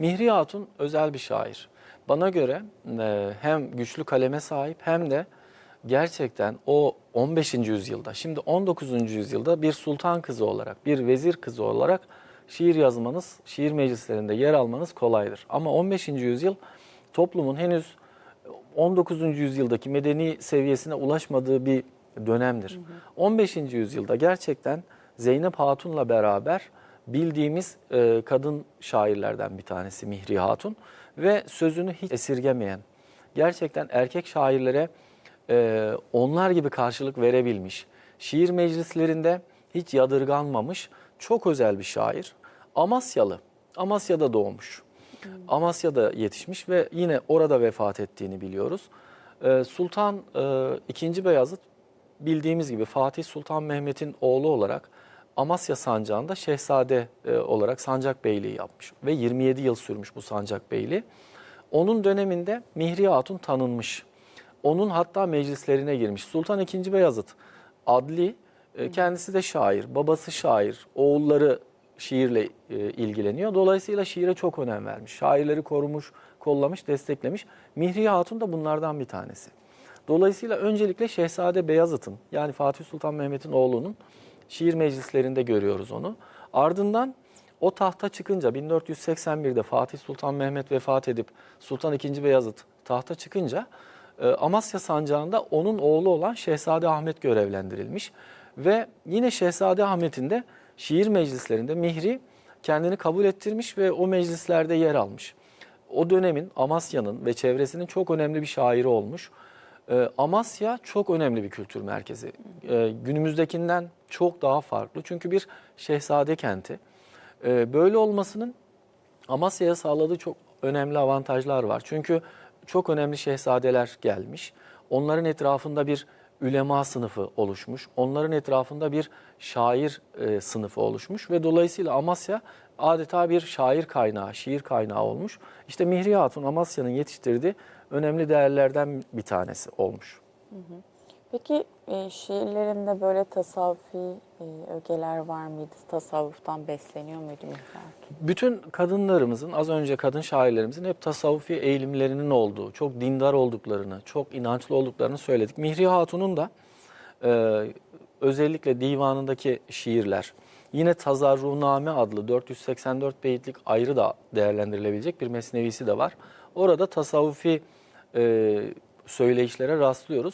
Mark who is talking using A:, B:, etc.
A: Mihri Hatun özel bir şair. Bana göre e, hem güçlü kaleme sahip hem de gerçekten o 15. yüzyılda, şimdi 19. yüzyılda bir sultan kızı olarak, bir vezir kızı olarak şiir yazmanız, şiir meclislerinde yer almanız kolaydır. Ama 15. yüzyıl toplumun henüz 19. yüzyıldaki medeni seviyesine ulaşmadığı bir dönemdir. 15. yüzyılda gerçekten Zeynep Hatun'la beraber bildiğimiz e, kadın şairlerden bir tanesi Mihri Hatun ve sözünü hiç esirgemeyen, gerçekten erkek şairlere e, onlar gibi karşılık verebilmiş, şiir meclislerinde hiç yadırganmamış çok özel bir şair. Amasyalı, Amasya'da doğmuş. Amasya'da yetişmiş ve yine orada vefat ettiğini biliyoruz. Ee, Sultan e, II. Beyazıt bildiğimiz gibi Fatih Sultan Mehmet'in oğlu olarak Amasya sancağında şehzade e, olarak sancak beyliği yapmış ve 27 yıl sürmüş bu sancak beyliği. Onun döneminde Mihri Hatun tanınmış. Onun hatta meclislerine girmiş. Sultan II. Beyazıt adli, e, kendisi de şair, babası şair, oğulları şiirle e, ilgileniyor. Dolayısıyla şiire çok önem vermiş. Şairleri korumuş, kollamış, desteklemiş. Mihri Hatun da bunlardan bir tanesi. Dolayısıyla öncelikle Şehzade Beyazıt'ın yani Fatih Sultan Mehmet'in oğlunun şiir meclislerinde görüyoruz onu. Ardından o tahta çıkınca 1481'de Fatih Sultan Mehmet vefat edip Sultan II. Beyazıt tahta çıkınca e, Amasya sancağında onun oğlu olan Şehzade Ahmet görevlendirilmiş. Ve yine Şehzade Ahmet'in de şiir meclislerinde Mihri kendini kabul ettirmiş ve o meclislerde yer almış. O dönemin Amasya'nın ve çevresinin çok önemli bir şairi olmuş. Ee, Amasya çok önemli bir kültür merkezi. Ee, günümüzdekinden çok daha farklı. Çünkü bir şehzade kenti. Ee, böyle olmasının Amasya'ya sağladığı çok önemli avantajlar var. Çünkü çok önemli şehzadeler gelmiş. Onların etrafında bir ülema sınıfı oluşmuş. Onların etrafında bir şair e, sınıfı oluşmuş ve dolayısıyla Amasya adeta bir şair kaynağı, şiir kaynağı olmuş. İşte Mihri Hatun Amasya'nın yetiştirdiği önemli değerlerden bir tanesi olmuş.
B: Peki e, şiirlerinde böyle tasavvufi e, ögeler var mıydı? Tasavvuftan besleniyor muydu Mihri Hatun?
A: Bütün kadınlarımızın, az önce kadın şairlerimizin hep tasavvufi eğilimlerinin olduğu, çok dindar olduklarını, çok inançlı olduklarını söyledik. Mihri Hatun'un da e, özellikle divanındaki şiirler, yine Tazarruname adlı 484 beyitlik ayrı da değerlendirilebilecek bir mesnevisi de var. Orada tasavvufi e, söyleyişlere rastlıyoruz.